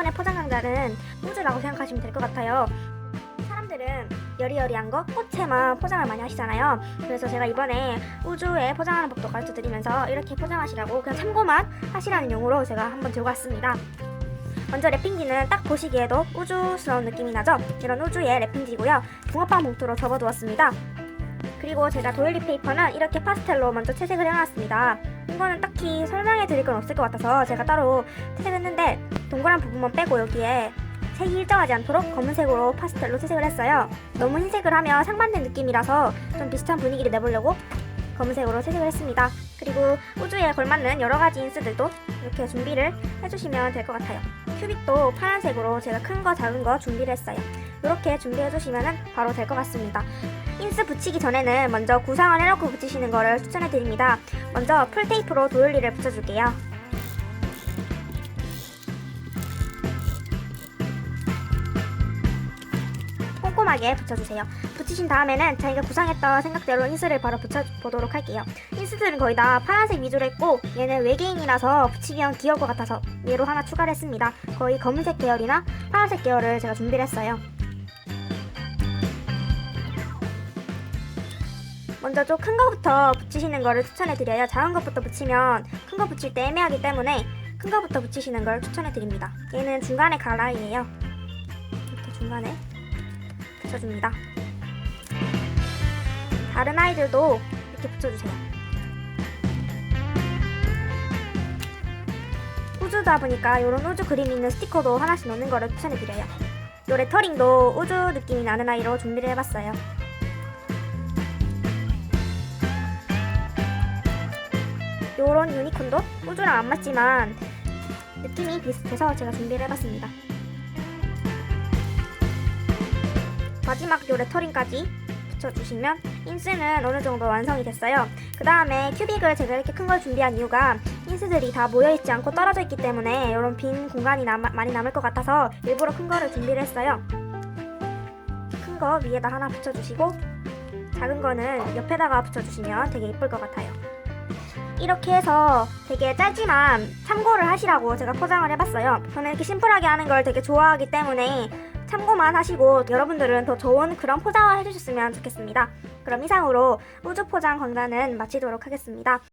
이번에 포장 강자는 우주라고 생각하시면 될 것 같아요. 사람들은 여리여리한 거, 꽃에만 포장을 많이 하시잖아요. 그래서 제가 이번에 우주에 포장하는 법도 가르쳐 드리면서 이렇게 포장하시라고 그냥 참고만 하시라는 용어로 제가 한번 들고 왔습니다. 먼저 랩핑지는 딱 보시기에도 우주스러운 느낌이 나죠? 이런 우주의 랩핑지고요. 붕어빵 봉투로 접어두었습니다. 그리고 제가 도일리 페이퍼는 이렇게 파스텔로 먼저 채색을 해놨습니다. 이거는 딱히 설명해 드릴 건 없을 것 같아서 제가 따로 채색했는데 동그란 부분만 빼고 여기에 색이 일정하지 않도록 검은색으로 파스텔로 채색을 했어요. 너무 흰색을 하면 상반된 느낌이라서 좀 비슷한 분위기를 내보려고 검은색으로 채색을 했습니다. 그리고 우주에 걸맞는 여러 가지 인스들도 이렇게 준비를 해주시면 될 것 같아요. 큐빅도 파란색으로 제가 큰 거 작은 거 준비를 했어요. 이렇게 준비해 주시면 바로 될 것 같습니다. 인스 붙이기 전에는 먼저 구상을 해놓고 붙이시는 거를 추천해 드립니다. 먼저 풀테이프로 도일리를 붙여줄게요. 꼼꼼하게 붙여주세요. 붙이신 다음에는 자기가 구상했던 생각대로 인스를 바로 붙여보도록 할게요. 인스들은 거의 다 파란색 위주로 했고 얘는 외계인이라서 붙이기엔 귀여울 것 같아서 얘로 하나 추가를 했습니다. 거의 검은색 계열이나 파란색 계열을 제가 준비를 했어요. 먼저 좀 큰 거부터 붙이시는 거를 추천해 드려요. 작은 것부터 붙이면 큰 거 붙일 때 애매하기 때문에 큰 거부터 붙이시는 걸 추천해 드립니다. 얘는 중간에 갈 라인이에요. 이렇게 중간에 붙여줍니다. 다른 아이들도 이렇게 붙여주세요. 우주다 보니까 이런 우주 그림 있는 스티커도 하나씩 넣는 거를 추천해 드려요. 요 레터링도 우주 느낌이 나는 아이로 준비를 해봤어요. 요런 유니콘도 우주랑 안 맞지만 느낌이 비슷해서 제가 준비를 해봤습니다. 마지막 요 레터링까지 붙여주시면 인스는 어느 정도 완성이 됐어요. 그 다음에 큐빅을 제가 이렇게 큰 걸 준비한 이유가 인스들이 다 모여있지 않고 떨어져 있기 때문에 이런 빈 공간이 남, 많이 남을 것 같아서 일부러 큰 거를 준비를 했어요. 큰 거 위에다 하나 붙여주시고 작은 거는 옆에다가 붙여주시면 되게 예쁠 것 같아요. 이렇게 해서 되게 짧지만 참고를 하시라고 제가 포장을 해봤어요. 저는 이렇게 심플하게 하는 걸 되게 좋아하기 때문에 참고만 하시고 여러분들은 더 좋은 그런 포장을 해주셨으면 좋겠습니다. 그럼 이상으로 우주 포장 광단은 마치도록 하겠습니다.